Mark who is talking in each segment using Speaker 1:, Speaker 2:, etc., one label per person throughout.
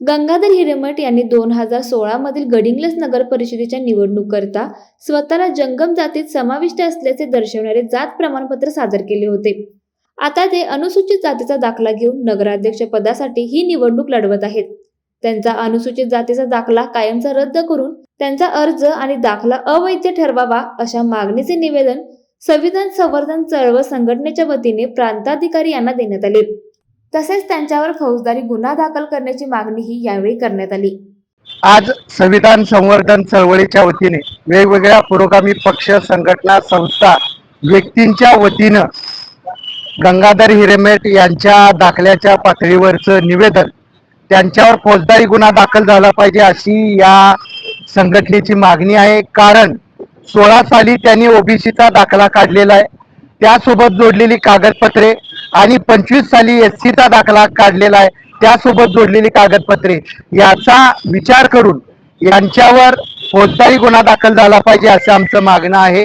Speaker 1: गंगाधर हिरेमठ यांनी दोन हजार सोळा मधील नगर परिषदेच्या निवडणूककरता स्वतःला जंगम जातीत समाविष्ट असल्याचे दर्शवणारे जात प्रमाणपत्र सादर केले होते. आता ते अनुसूचित जातीचा दाखला घेऊन नगराध्यक्ष पदासाठी ही निवडणूक लढवत आहेत. त्यांचा अनुसूचित जातीचा दाखला कायमचा रद्द करून त्यांचा अर्ज आणि दाखला अवैध ठरवावा अशा मागणीचे निवेदन संविधान संवर्धन चळवळ संघटनेच्या वतीने प्रांताधिकारी यांना देण्यात आले. तसेच त्यांच्यावर फौजदारी गुन्हा दाखल करण्याची मागणीही यावेळी करण्यात आली.
Speaker 2: आज संविधान संवर्धन चळवळीच्या वतीने वेगवेगळ्या पुरोगामी पक्ष संघटना संस्था व्यक्तींच्या वतीनं गंगाधर हिरेमेट यांच्या दाखल्याच्या पातळीवरचं निवेदन त्यांच्यावर फौजदारी गुन्हा दाखल झाला पाहिजे अशी या संघटनेची मागणी आहे. कारण सोळा साली त्यांनी ओबीसीचा दाखला काढलेला आहे. त्यासोबत जोडलेली कागदपत्रे आणि पंचवीस साली एस सीचा दाखला काढलेला आहे. त्यासोबत जोडलेली कागदपत्रे. याचा विचार करून यांच्यावर फौजदारी गुन्हा दाखल झाला पाहिजे असं आमचं मागणं आहे.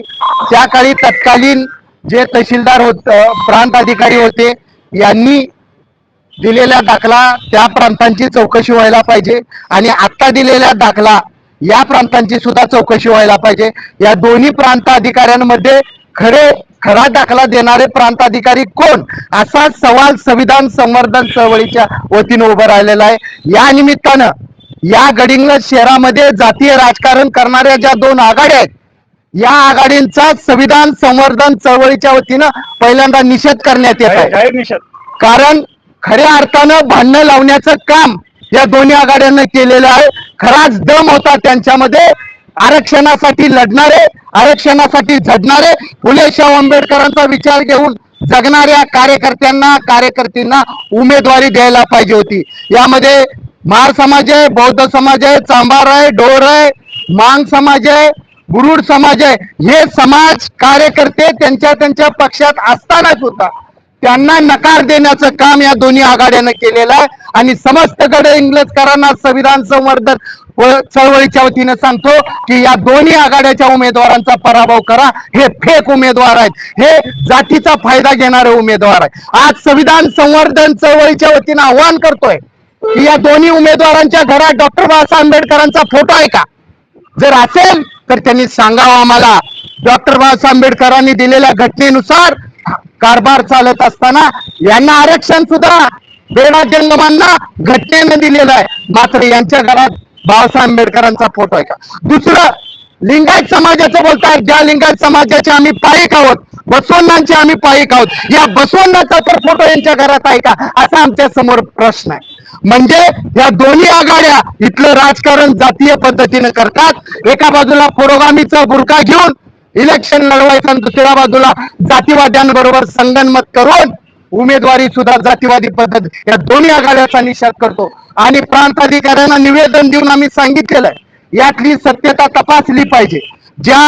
Speaker 2: त्या काळी तत्कालीन जे तहसीलदार होत प्रांत अधिकारी होते यांनी दिलेला दाखला त्या प्रांतांची चौकशी व्हायला पाहिजे आणि आता दिलेला दाखला या प्रांतांची सुद्धा चौकशी व्हायला पाहिजे. या दोन्ही प्रांत अधिकाऱ्यांमध्ये खरे खरा दाखला देणारे प्रांत अधिकारी कोण? असा सवाल संविधान संवर्धन चळवळीच्या वतीने उभं राहिलेला आहे. या निमित्तानं या गडिंग्लज शहरामध्ये जातीय राजकारण करणाऱ्या ज्या दोन आघाड्या आहेत या आघाडींचा संविधान संवर्धन चळवळीच्या वतीनं पहिल्यांदा निषेध करण्यात येत आहे. कारण खऱ्या अर्थानं भांडणं लावण्याचं काम या दोन्ही आघाड्यांना केलेलं आहे. खराच दम होता त्यांच्यामध्ये. आरक्षणासाठी लढणारे आरक्षणासाठी झडणारे फुले शाहू आंबेडकरांचा विचार घेऊन जगणाऱ्या कार्यकर्त्यांना कार्यकर्त्यांना उमेदवारी द्यायला पाहिजे होती. यामध्ये महार समाज आहे बौद्ध समाज आहे चांभार आहे डोर आहे मांग समाज आहे गुरुड समाज आहे. हे समाज कार्यकर्ते त्यांच्या त्यांच्या पक्षात असतानाच होता. त्यांना नकार देण्याचं काम या दोन्ही आघाड्यानं केलेलं आहे. आणि समस्त गडे इंग्लजकरांना संविधान संवर्धन चळवळीच्या वतीनं सांगतो की या दोन्ही आघाड्याच्या उमेदवारांचा पराभव करा. हे फेक उमेदवार आहेत. हे जातीचा फायदा घेणारे उमेदवार आहे आज संविधान संवर्धन चळवळीच्या वतीनं आव्हान करतोय की या दोन्ही उमेदवारांच्या घरात डॉक्टर बाबासाहेब आंबेडकरांचा फोटो आहे का? जर असेल तर त्यांनी सांगावं आम्हाला. डॉक्टर बाबासाहेब आंबेडकरांनी दिलेल्या घटनेनुसार कारभार चालत असताना यांना आरक्षण सुद्धा बेडा जंगमांना घटनेनं दिलेलं आहे. मात्र यांच्या घरात बाबासाहेब आंबेडकरांचा फोटो आहे का? दुसरं लिंगायत समाजाचं बोलतात ज्या लिंगायत समाजाचे आम्ही पायिक आहोत बसवण्णांचे आम्ही पायिक आहोत या बसवण्णाचा तर फोटो यांच्या घरात आहे का? असा आमच्यासमोर प्रश्न आहे. म्हणजे या दोन्ही आघाड्या इथलं राजकारण जातीय पद्धतीने करतात. एका बाजूला पुरोगामीचा बुरका घेऊन इलेक्शन लढवायचं दुसऱ्या बाजूला जातीवाद्यांबरोबर संगनमत करून उमेदवारी सुद्धा जातीवादी पद्धत या दोन्ही आघाड्याचा निषेध करतो. आणि प्रांताधिकाऱ्यांना निवेदन देऊन आम्ही सांगितलेलं यातली सत्यता तपासली पाहिजे. ज्या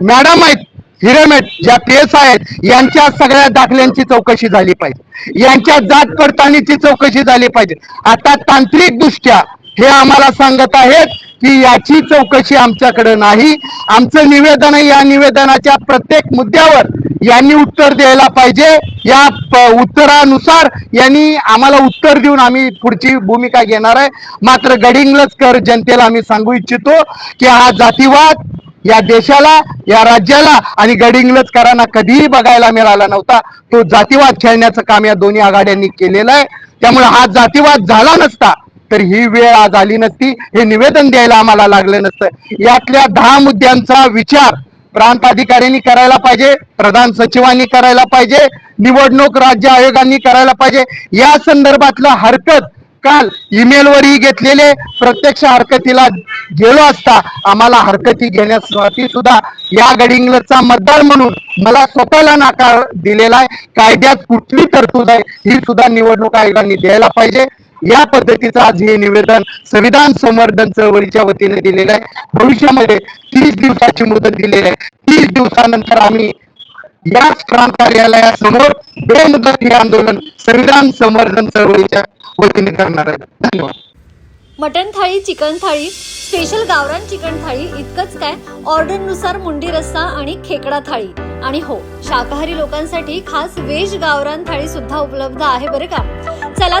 Speaker 2: मॅडम आहेत हिरेमेट ज्या केस आहेत यांच्या सगळ्या दाखल्यांची चौकशी झाली पाहिजे. यांच्या जात पडताळणीची चौकशी झाली पाहिजे. आता तांत्रिक दृष्ट्या हे आम्हाला सांगत आहेत की याची चौकशी आमच्याकडे नाही. आमचं निवेदन या निवेदनाच्या प्रत्येक मुद्द्यावर यांनी उत्तर द्यायला पाहिजे. या उत्तरानुसार यांनी आम्हाला उत्तर देऊन आम्ही पुढची भूमिका घेणार आहे. मात्र गडिंग्लजकर जनतेला आम्ही सांगू इच्छितो की हा जातीवाद या देशाला या राज्याला आणि गडिंगलचकरांना कधीही बघायला मिळाला नव्हता. तो जातीवाद खेळण्याचं काम या दोन्ही आघाड्यांनी केलेलं आहे. त्यामुळे हा जातीवाद झाला नसता. तर ही वेळ आज आली नसती हे निवेदन द्यायला आम्हाला लागलं नसतं. यातल्या दहा मुद्द्यांचा विचार प्रांत अधिकाऱ्यांनी करायला पाहिजे प्रधान सचिवांनी करायला पाहिजे निवडणूक राज्य आयोगांनी करायला पाहिजे. या संदर्भातलं हरकत काल ईमेलवरही घेतलेले प्रत्यक्ष हरकतीला गेलो असता आम्हाला हरकती घेण्यासाठी सुद्धा या गडिंगलचा मतदार म्हणून मला स्वतःला नाकार दिलेला आहे. कायद्यात कुठली तरतूद आहे ही सुद्धा निवडणूक आयोगाने द्यायला पाहिजे. या पद्धतीचं आज हे निवेदन संविधान संवर्धन चळवळीच्या वतीने दिलेलं आहे. भविष्यामध्ये तीस दिवसाची मुदत दिलेली आहे. तीस दिवसानंतर आम्ही याच प्रांत कार्यालयासमोर बेमुदत हे आंदोलन संविधान संवर्धन चळवळीच्या वतीने करणार आहे. धन्यवाद.
Speaker 3: Mutton thali chicken thali special गावरान चिकन थाळी इतकंच काय? ऑर्डरनुसार मुंडी रस्सा आणि खेकडा थाळी. आणि हो शाकाहारी लोकांसाठी खास वेज गावरान थाळी सुद्धा उपलब्ध आहे बरं का? चला